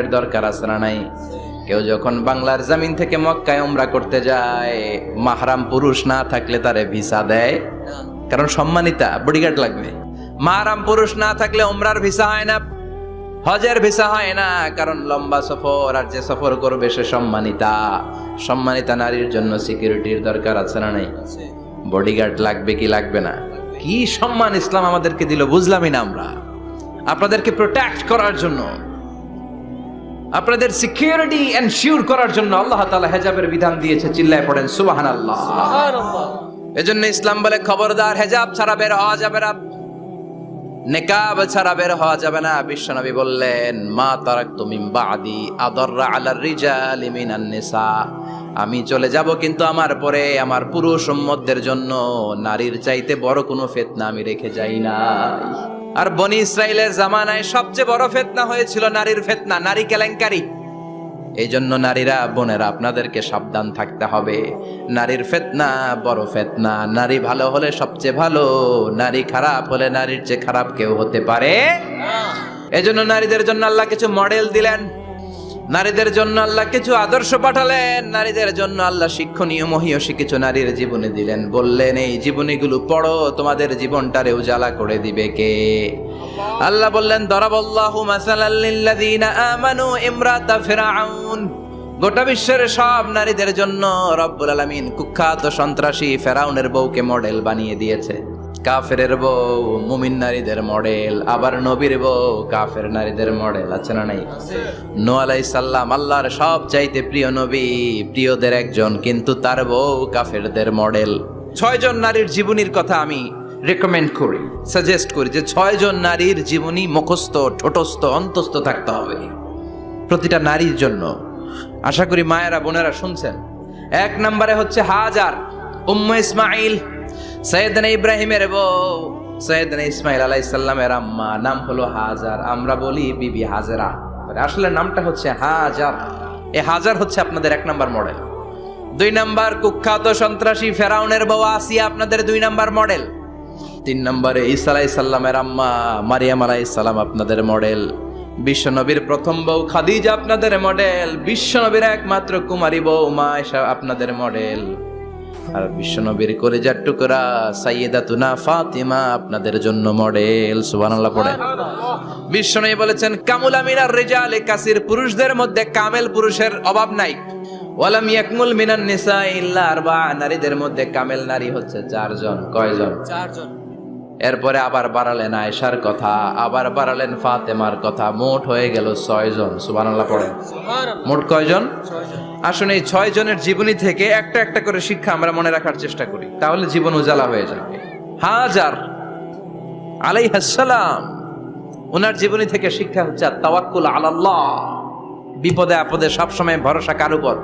এর দরকার আছে না নাই? কেউ যখন বাংলার জমিন থেকে মক্কায় উমরা করতে যায়, মাহরাম পুরুষ না থাকলে তারে ভিসা দেয়। কারণ সম্মানিতা বডিগার্ড লাগবে। মাহরাম পুরুষ না থাকলে উমরার ভিসা হয় না, হজের ভিসা হয় না। কারণ লম্বা সফর, আর যে সফর করবে সে সম্মানিতা। সম্মানিতা নারীর জন্য সিকিউরিটির দরকার আছে না নাই? বডিগার্ড লাগবে কি লাগবে না? কি সম্মান ইসলাম আমাদেরকে দিল বুঝলামই না আমরা। আপনাদেরকে প্রোটেক্ট করার জন্য। আপনাদের সিকিউরিটি এনশিওর করার জন্য আল্লাহ তাআলা হেজাবের বিধান দিয়েছে চিল্লায় পড়েন সুবহানাল্লাহ। এজন্য ইসলাম বলে খবরদার হেজাব ছাড়া বের হওয়া যাবে না। নেকাব ছাড়া বের হওয়া যাবে না বিশ্বনবী বললেন মা তারাক তুমি বাদি আদররা আলার রিজালি মিনান নিসা। আমি চলে যাব কিন্তু আমার পরে আমার পুরুষ উম্মতদের জন্য নারীর চাইতে বড় কোনো ফেতনা আমি রেখে যাই নাই। আর বনি ইসরায়েলের জামানায় সবচেয়ে বড় ফেতনা হয়েছিল নারীর ফেতনা, নারী কেলেঙ্কারি। এই জন্য নারীরা, বোনেরা, আপনাদেরকে সাবধান থাকতে হবে। নারীর ফেতনা বড় ফেতনা। নারী ভালো হলে সবচেয়ে ভালো, নারী খারাপ হলে নারীর চেয়ে খারাপ কেউ হতে পারে এজন্য নারীদের জন্য আল্লাহ কিছু মডেল দিলেন। নারীদের জন্য আল্লাহ কিছু আদর্শ পাঠালেন, নারীদের জন্য আল্লাহ শিক্ষণীয় মহিয়সী কিছু নারীর জীবনে দিলেন। বললেন, এই জীবনীগুলো পড়ো, তোমাদের জীবনটারে উজালা করে দিবে কে? আল্লাহ বললেন, দরাবল্লাহু আমানু ইমরাতা গোটা বিশ্বের সব নারীদের জন্য রব্বুল আলামিন কুখ্যাত সন্ত্রাসী ফেরাউনের বউকে মডেল বানিয়ে দিয়েছে। কাফেরের বউ, মুমিন নারীদের মডেল, আবার নবীর বউ, কাফের নারীদের মডেল, আছে না নাই? নো আলাই সাল্লাম আল্লাহর সব চাইতে প্রিয় নবী, প্রিয়দের একজন, কিন্তু তার বউ কাফেরদের মডেল। ছয়জন নারীর জীবনীর কথা আমি রেকমেন্ড করি সাজেস্ট করি যে ছয়জন নারীর জীবনী মুখস্থ, ঠোঁটস্থ, অন্তস্থ থাকতে হবে। প্রতিটা নারীর জন্য। আশা করি মায়েরা, বোনেরা শুনছেন? এক নম্বরে হচ্ছে হাজার, উম্ম ইসমাইল সৈয়দনা ইব্রাহিমের বউ, সৈয়দনা ইসমাইল আলাইসাল্লামের আম্মা। নাম হলো হাজার। আমরা বলি বিবি হাজারা। আসলে নামটা হচ্ছে হাজার। এ হাজার হচ্ছে আপনাদের এক নাম্বার মডেল। দুই নাম্বার কুখ্যাত সন্ত্রাসী ফেরাউনের বউ আসিয়া আপনাদের দুই নাম্বার মডেল। তিন নম্বরে ঈসা আলাই সাল্লামের আম্মা, মারিয়াম আলাই সাল্লাম আপনাদের মডেল। বিশ্বনবীর প্রথম বউ খাদিজা আপনাদের মডেল। বিশ্বনবীর একমাত্র কুমারী বউ মা আপনাদের মডেল। আর বিশ্বনবীর কলেজার টুকরা সাইয়েদাতুনা ফাতিমা আপনাদের জন্য মডেল, সুবহানাল্লাহ পড়ে। বিশ্বনবী বলেছেন, কামুল আমিনার রেজালে কাসির পুরুষদের মধ্যে কামেল পুরুষের অভাব নাই। ওয়ালাম ইয়াকমুল মিনান নিসা ইল্লা আরবা নারীদের মধ্যে কামেল নারী হচ্ছে চারজন। কয়জন? চারজন। এরপরে আবার বাড়ালেন আয়েশার কথা আবার বাড়ালেন ফাতেমার কথা। মোট হয়ে গেল ছয়জন সুবানাল্লাহ পড়েন। মোট কয়জন আসুন এই ছয় জনের জীবনী থেকে একটা একটা করে শিক্ষা আমরা মনে রাখার চেষ্টা করি তাহলে জীবন উজালা হয়ে যাবে। হাজার আলাই হাসালাম ওনার জীবনী থেকে শিক্ষা হচ্ছে তাওয়াক্কুল আলাল্লাহ। বিপদে আপদে সবসময় ভরসা কার উপর।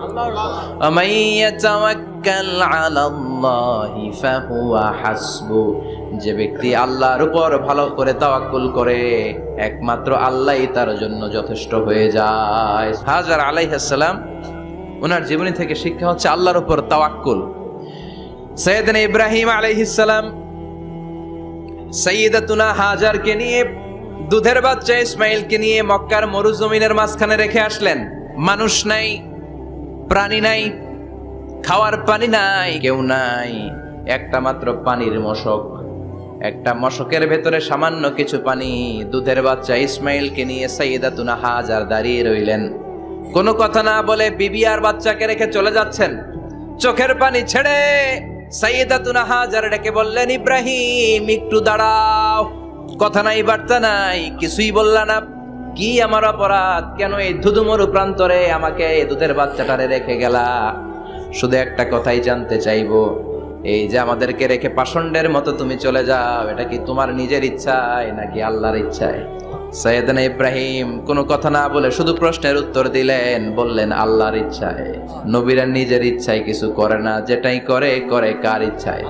আলাল্লাহ। হাসবু। যে ব্যক্তি আল্লাহর উপর ভালো করে তাওয়াক্কুল করে, একমাত্র আল্লাহই তার জন্য যথেষ্ট হয়ে যায়। হাজার আলাইহাসালাম ওনার জীবনী থেকে শিক্ষা হচ্ছে আল্লাহর উপর তাওয়াক্কুল। সৈয়দিন ইব্রাহিম আলাইহিসালাম সৈয়দাতুনা হাজারকে নিয়ে, দুধের বাচ্চা ইসমাইলকে নিয়ে মক্কার মরুজমিনের মাঝখানে রেখে আসলেন। মানুষ নাই, প্রাণী নাই খাওয়ার পানি নাই, কেউ নাই। একটা মাত্র পানির মশক। একটা মশকের ভেতরে সামান্য কিছু পানি। দুধের বাচ্চা ইসমাইলকে নিয়ে সাইয়েদাতুনা হাজার দাঁড়িয়ে রইলেন। কোনো কথা না বলে বিবি আর বাচ্চাকে রেখে চলে যাচ্ছেন। চোখের পানি ছেড়ে সাইয়েদাতুনা হাজার ডেকে বললেন, ইব্রাহিম, একটু দাঁড়াও। কথা নাই, বার্তা নাই, কিছুই বললা না। কি আমার অপরাধ? কেন এই ধুধুমরু প্রান্তরে আমাকে দুধের বাচ্চাটারে রেখে গেলা? শুধু একটা কথাই জানতে চাইব। এই যে আমাদেরকে রেখে পাষণ্ডের মতো তুমি চলে যাও, এটা কি তোমার নিজের ইচ্ছায় নাকি আল্লাহর ইচ্ছায়? সৈয়দনা ইব্রাহিম কোনো কথা না বলে শুধু প্রশ্নের উত্তর দিলেন, বললেন, আল্লাহর ইচ্ছায়। নবীরা নিজের ইচ্ছায় কিছু করে না, যেটাই করে করে কার ইচ্ছায়?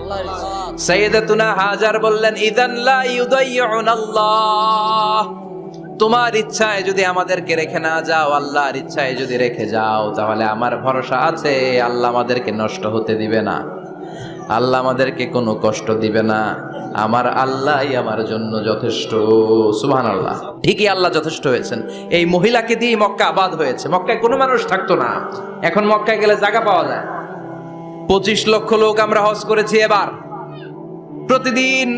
সাইয়েদাতুনা হাজার বললেন, ইদান লা ইউদাইয়ুন আল্লাহ তোমার ইচ্ছায় যদি আমাদেরকে রেখে না যাও, আল্লাহর ইচ্ছায় যদি রেখে যাও, তাহলে আমার ভরসা আছে, আল্লাহ আমাদেরকে নষ্ট হতে দিবে না। আল্লাহ আমাদেরকে কোনো কষ্ট দিবে না। আমার আল্লাহই আমার জন্য যথেষ্ট। সুহান আল্লাহ ঠিকই আল্লাহ যথেষ্ট হয়েছেন। এই মহিলাকে দিয়ে মক্কা আবাদ হয়েছে। মক্কায় কোনো মানুষ থাকতো না। এখন মক্কায় গেলে জায়গা পাওয়া যায়। পঁচিশ লক্ষ লোক আমরা হজ করেছি এবার। প্রতিদিন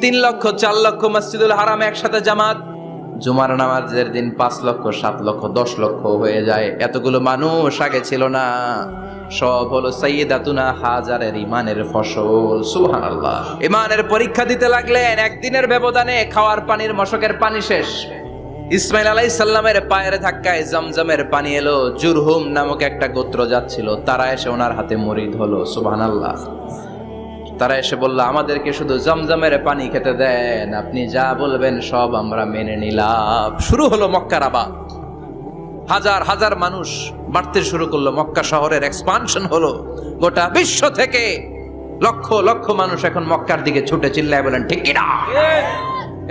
তিন লক্ষ, চার লক্ষ মসজিদুল হারাম একসাথে জামাত জুমার নামাজের দিন পাঁচ লক্ষ, সাত লক্ষ, দশ লক্ষ হয়ে যায়। এতগুলো মানুষ আগে ছিল না। সব হলো সাইয়েদাতুনা হাজারের ইমানের ফসল। সুহান আল্লাহ ইমানের পরীক্ষা দিতে লাগলেন, একদিনের ব্যবধানে খাওয়ার পানির মশকের পানি শেষ। ইসমাইল আলাই সাল্লামের পায়ের ধাক্কায় জমজমের পানি এলো। জুরহুম নামক একটা গোত্র যাচ্ছিল, তারা এসে ওনার হাতে মরিদ হলো। সুবহান আল্লাহ তারা এসে বলল আমাদেরকে শুধু জমজমের পানি খেতে দেন। আপনি যা বলবেন সব আমরা মেনে নিলাম। শুরু হলো মক্কার আবাদ। হাজার হাজার মানুষ বাড়তে শুরু করল। মক্কা শহরের এক্সপানশন হলো গোটা বিশ্ব থেকে। লক্ষ লক্ষ মানুষ এখন মক্কার দিকে ছুটে চিল্লায় বলেন ঠিক কিনা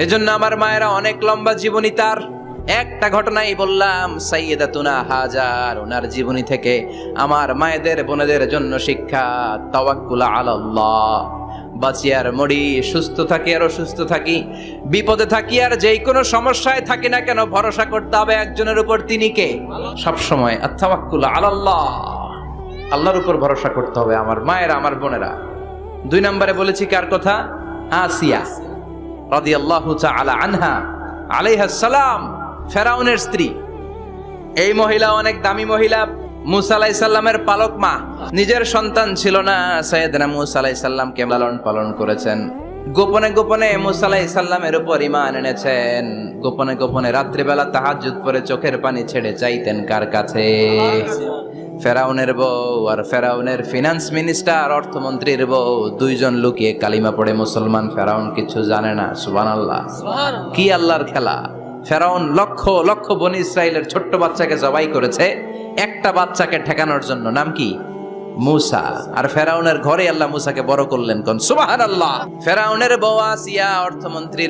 এজন্য আমার মায়েরা অনেক লম্বা জীবনী তার। একটা ঘটনাই বললাম সাইয়েদা তুনা হাজার ওনার জীবনী থেকে। আমার মায়েদের, বোনেদের জন্য শিক্ষা, তাওয়াক্কুলা আলাল্লাহ। বাঁচি আর মরি, সুস্থ থাকি আর অসুস্থ থাকি, বিপদে থাকি আর যেই কোনো সমস্যায় থাকি না কেন, ভরসা করতে হবে একজনের উপর, তিনি কে? সবসময় আত্মাওয়াক্কুলা আলাল্লাহ। আল্লাহর উপর ভরসা করতে হবে আমার মায়েরা, আমার বোনেরা। দুই নম্বরে বলেছি কার কথা? আসিয়া। রাদিয়াল্লাহু তাআলা আনহা আলাইহা সালাম। ফেরাউনের স্ত্রী। এই মহিলা অনেক দামি মহিলা। মুসা আলাইহিস সাল্লামের পালক মা। নিজের সন্তান ছিল না। সাইয়েদনা মুসা সাল্লামকে লালন পালন করেছেন। গোপনে গোপনে মুসা আলাইহিস সাল্লামের উপর ইমান এনেছেন। গোপনে গোপনে রাত্রিবেলা তাহাজ্জুদ পরে চোখের পানি ছেড়ে চাইতেন কার কাছে? ফেরাউনের বউ আর ফেরাউনের ফিনান্স মিনিস্টার অর্থমন্ত্রীর বউ দুইজন লুকিয়ে কালিমা পড়ে মুসলমান ফেরাউন কিছু জানে না সুবান আল্লাহ কি আল্লাহর খেলা? ফেরাউন লক্ষ লক্ষ বনি ইসরায়েলের ছোট্ট বাচ্চাকে জবাই করেছে একটা বাচ্চাকে ঠেকানোর জন্য। নাম কি? মুসা। আর ফেরাউনের ঘরে আল্লাহ মুসাকে বড় করলেন কোন? সুবাহ আল্লাহ ফেরাউনের বউ আসিয়া অর্থমন্ত্রীর